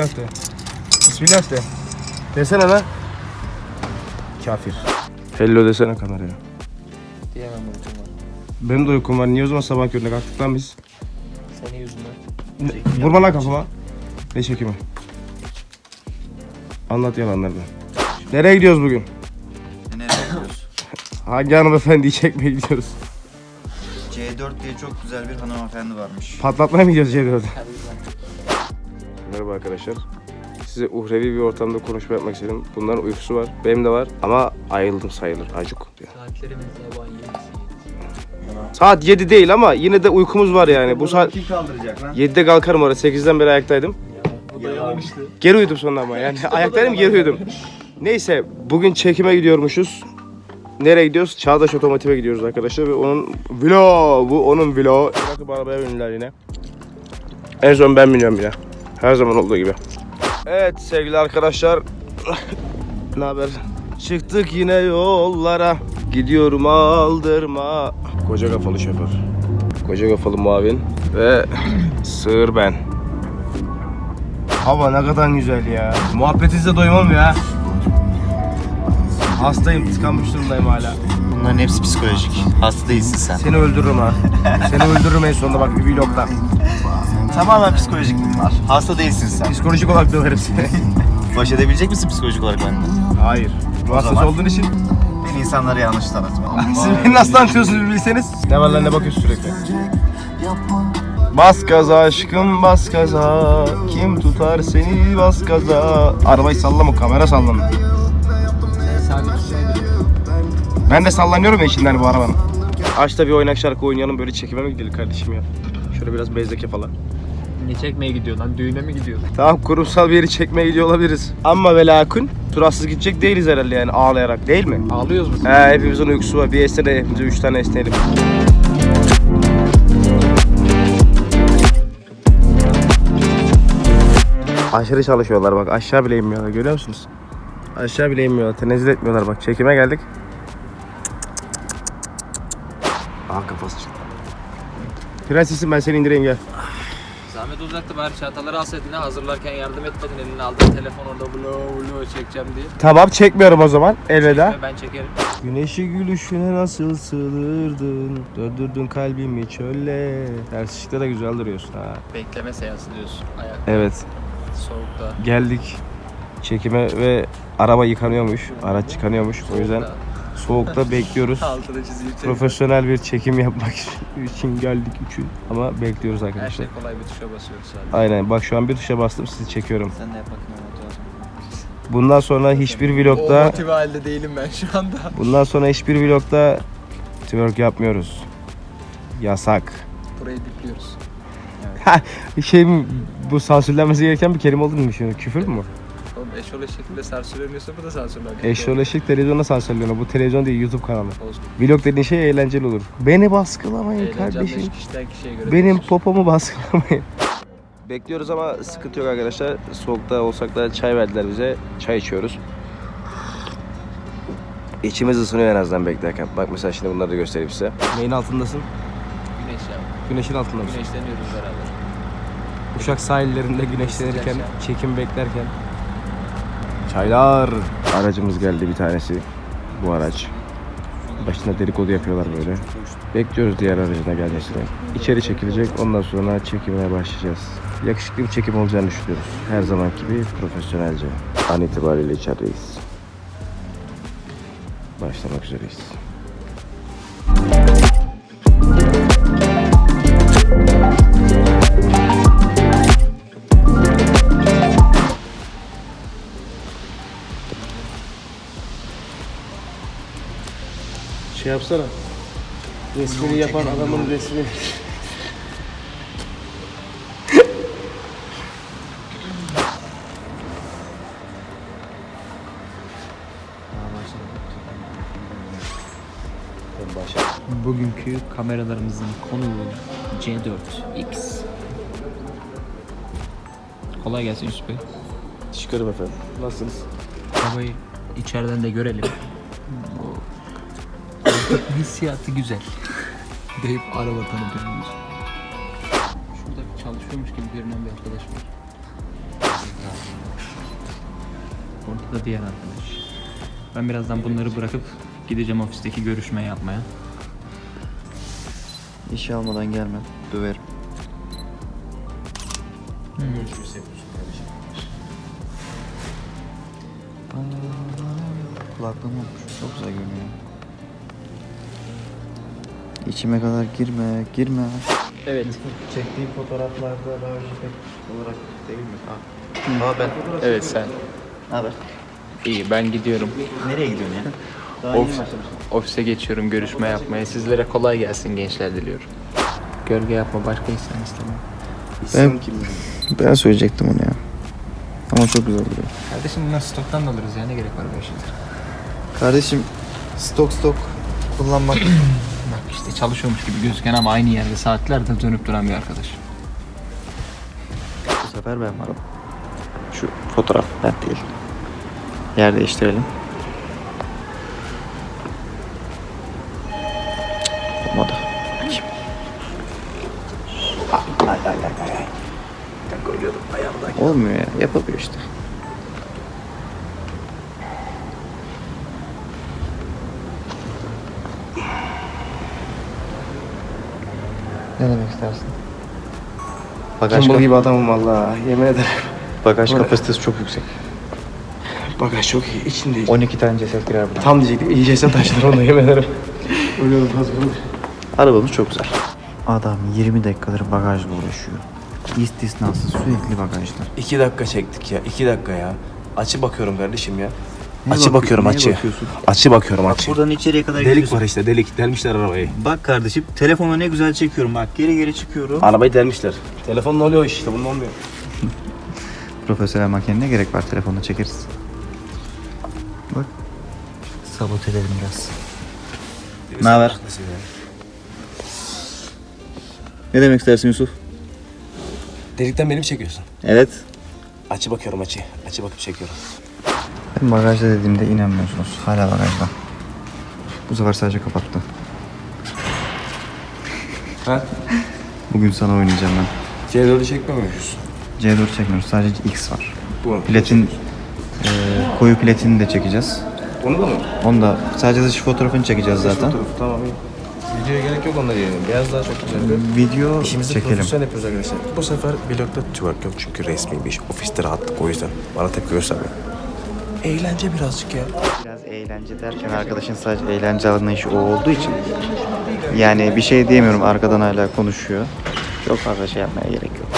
Bismillah de. Bismillah de. Desene lan. Kafir. Hello desene kameraya. Diyemem uykum var. Benim de uykum var. Niye o zaman sabah körüne kalktık lan biz? Senin yüzünden. Ne- Vurma lan kafama. Ne çekimi? Anlat yalanlarını. Nereye gidiyoruz bugün? Nereye gidiyoruz? Hangi hanımefendiyi çekmeye gidiyoruz? C4 diye çok güzel bir hanımefendi varmış. Patlatmaya mı gidiyoruz Ceyda Hadi güzel. Merhaba arkadaşlar. Size uhrevi bir ortamda konuşma yapmak istedim. Bunların uykusu var. Benim de var ama ayıldım sayılır. Acık. Saatlerimiz sabah 7'si. Saat 7 değil ama yine de uykumuz var yani. Bu saat Kim kaldıracak lan? 7'de kalkarım orada. 8'den beri ayaktaydım. Bu da yalan işte. Geri uyudum sonra ama yani. ayaktaydım geri uyudum. Neyse bugün çekime gidiyormuşuz. Nereye gidiyoruz? Çağdaş Otomotiv'e gidiyoruz arkadaşlar ve onun vlog bu onun vlog. Bakın arabaya bindiler yine. En son ben biniyorum yine. Her zaman olduğu gibi. Evet sevgili arkadaşlar. ne haber? Çıktık yine yollara. Gidiyorum aldırma. Koca kafalı şoför. Koca kafalı muavin. Ve sığır ben. Hava ne kadar güzel ya. Muhabbetinize doymam ya. Hastayım, tıkanmış durumdayım hala. Bunların hepsi psikolojik. Hasta değilsin sen. Seni öldürürüm ha. Seni öldürürüm en sonunda bak bir vlogda. Tamamen psikolojik bunlar. Hasta değilsin sen. Psikolojik olarak döverim seni. Baş edebilecek misin psikolojik olarak benimle? Hayır. Bu hastası zaman- olduğun için Beni insanlara yanlış tanıtma. siz beni nasıl tanıtıyorsunuz bir bilseniz. Ne var lan ne bakıyorsun sürekli? Bas gaza aşkım bas gaza Kim tutar seni bas gaza Arabayı sallama kamera nedir? Ben de sallanıyorum ya içinden bu arabanın. Aç da bir oynak şarkı oynayalım böyle çekime mi gidelim kardeşim ya? Şöyle biraz bezdeke falan. Ne çekmeye gidiyor lan? Düğüne mi gidiyor? Tamam kurumsal bir yeri çekmeye gidiyor olabiliriz. Ama ve lakin turassız gidecek değiliz herhalde yani ağlayarak değil mi? Ağlıyoruz mu? He hepimizin uykusu var. Bir esne de hepimize üç tane esneyelim. Aşırı çalışıyorlar bak aşağı bile inmiyorlar görüyor musunuz? Aşağı bile inmiyorlar tenezzül etmiyorlar bak çekime geldik. Aa kafası çıktı. Prensesim ben seni indireyim gel. Zahmet uzaktı bari çantaları alsaydın ha hazırlarken yardım etmedin eline aldın telefon orada vlo vlo çekeceğim diye. Tamam çekmiyorum o zaman elveda. Ve Ben çekerim. Güneşi gülüşüne nasıl sığdırdın Döndürdün kalbimi çölle Ters ışıkta da güzel duruyorsun ha Bekleme seansı diyorsun. Ayak Evet soğukta. geldik çekime ve araba yıkanıyormuş araç yıkanıyormuş o yüzden soğukta bekliyoruz Altını çizeyim çek. Profesyonel bir çekim yapmak için geldik üçün ama bekliyoruz Her arkadaşlar şey kolay bir tuşa basıyoruz sadece. Aynen bak şu an bir tuşa bastım sizi çekiyorum Sen de yap bakayım Bundan sonra hiçbir O vlogda motive halde değilim ben şu anda. Bundan sonra hiçbir vlogda twerk yapmıyoruz Yasak Burayı dipliyoruz. Bir şey mi bu sansürlenmesi gereken bir kelime olduğunu mu düşünüyorsun? Küfür mü? Eşol şekilde sansürleniyorsa bu da sansürleniyor. Eşyoleşik televizyonda sansürleniyor. Bu televizyon değil YouTube kanalı. Olsun. Vlog dediğin şey eğlenceli olur. Beni baskılamayın Eğleneceğim kardeşim. kişiden kişiye göre Benim değişir. popomu baskılamayın. Bekliyoruz ama sıkıntı yok arkadaşlar. Soğukta olsak da çay verdiler bize. Çay içiyoruz. İçimiz ısınıyor en azından beklerken. Bak mesela şimdi bunları da göstereyim size. Neyin altındasın? Güneş ya. Güneşin altında mısın? Güneşleniyoruz beraber. Uşak sahillerinde güneşlenirken, çekim beklerken. Çaylar. Aracımız geldi bir tanesi. Bu araç. Başında dedikodu yapıyorlar böyle. Bekliyoruz diğer aracına gelmesini. İçeri çekilecek ondan sonra çekimine başlayacağız. Yakışıklı bir çekim olacağını düşünüyoruz. Her zaman gibi profesyonelce. An itibariyle içerideyiz. Başlamak üzereyiz. Şey yapsana. Resmini yapan adamın resmini. Bugünkü kameralarımızın konuğu C4X. Kolay gelsin Yusuf Bey. Çıkarım efendim. Nasılsınız? Arabayı içeriden de görelim. Bu hissiyatı güzel. Deyip araba tanıtıyoruz. Şurada bir çalışıyormuş gibi görünen bir arkadaş var. Ortada diğer arkadaş. Ben birazdan bunları bırakıp gideceğim ofisteki görüşme yapmaya. İşe almadan gelme. Döverim. Kulaklığım olmuş. Çok güzel görünüyor. İçime kadar girme, girme. Evet. Çektiğim fotoğraflarda daha önce olarak değil mi? Ha. ben Evet sen. Ne haber? İyi ben gidiyorum. Nereye gidiyorsun ya? Daha Of. yeni başlamışsın. Ofise geçiyorum görüşme yapmaya. Sizlere kolay gelsin gençler diliyorum. Gölge yapma başka insan istemem. İsim kim? Ben söyleyecektim onu ya. Ama çok güzel duruyor. Kardeşim bunlar stoktan da alırız ya ne gerek var böyle şeyler. Kardeşim stok stok kullanmak. İşte çalışıyormuş gibi gözüken ama aynı yerde saatlerdir dönüp duran bir arkadaş. Bu sefer ben varım. Şu fotoğraf ben değil. Yer değiştirelim. Olmadı. Bakayım. Ay ay ay ay ay. Olmuyor ya. Yapamıyor işte. Ne demek istersin? Bagaj, Kimball gibi adamım valla. Yemin ederim. bagaj kapasitesi çok yüksek. Bagaj çok iyi. İçinde 12 tane ceset girer buna. Tam diyecektim. İyi ceset taşıdır onu yemin ederim. Olmaz bunu. Arabamız çok güzel. Adam 20 dakikadır bagajla uğraşıyor. İstisnasız sürekli bagajlar. İki dakika çektik ya. iki dakika ya. Açı bakıyorum kardeşim ya. Neye açı bakıyor- bakıyorum neye açı. bakıyorsun? Açı bakıyorum açı. Buradan içeriye kadar Delik gidiyorsun. var işte delik. Delmişler arabayı. Bak kardeşim telefona ne güzel çekiyorum. Bak geri geri çıkıyorum. Arabayı delmişler. Telefonla oluyor işte bunun olmuyor. Profesyonel makine ne gerek var telefonla çekeriz. Bak. Sabote edelim biraz. Ne haber? Ne demek istersin Yusuf? Delikten benim çekiyorsun. Evet. Açı bakıyorum açı. Açı bakıp çekiyorum. Ben bagajda dediğimde inanmıyorsunuz. Hala bagajda. Bu sefer sadece kapattı. Ha? Bugün sana oynayacağım ben. C4'ü çekmiyor muyuz? C4 çekmiyoruz. Sadece X var. Bu. Platin, e, koyu platini de çekeceğiz. Onu da mı? Onu da sadece dış fotoğrafını çekeceğiz zaten. Fotoğraf, Tamam iyi. Videoya gerek yok onları yiyelim. Beyaz daha çok güzel. Video İşimizi çekelim. profesyonel yapıyoruz arkadaşlar. Bu sefer vlogda twerk yok çünkü resmi bir iş. Ofiste rahatlık o yüzden. Bana tepki göstermiyor. Eğlence birazcık ya. Biraz eğlence derken arkadaşın sadece eğlence anlayışı o olduğu için yani bir şey diyemiyorum arkadan hala konuşuyor. Çok fazla şey yapmaya gerek yok.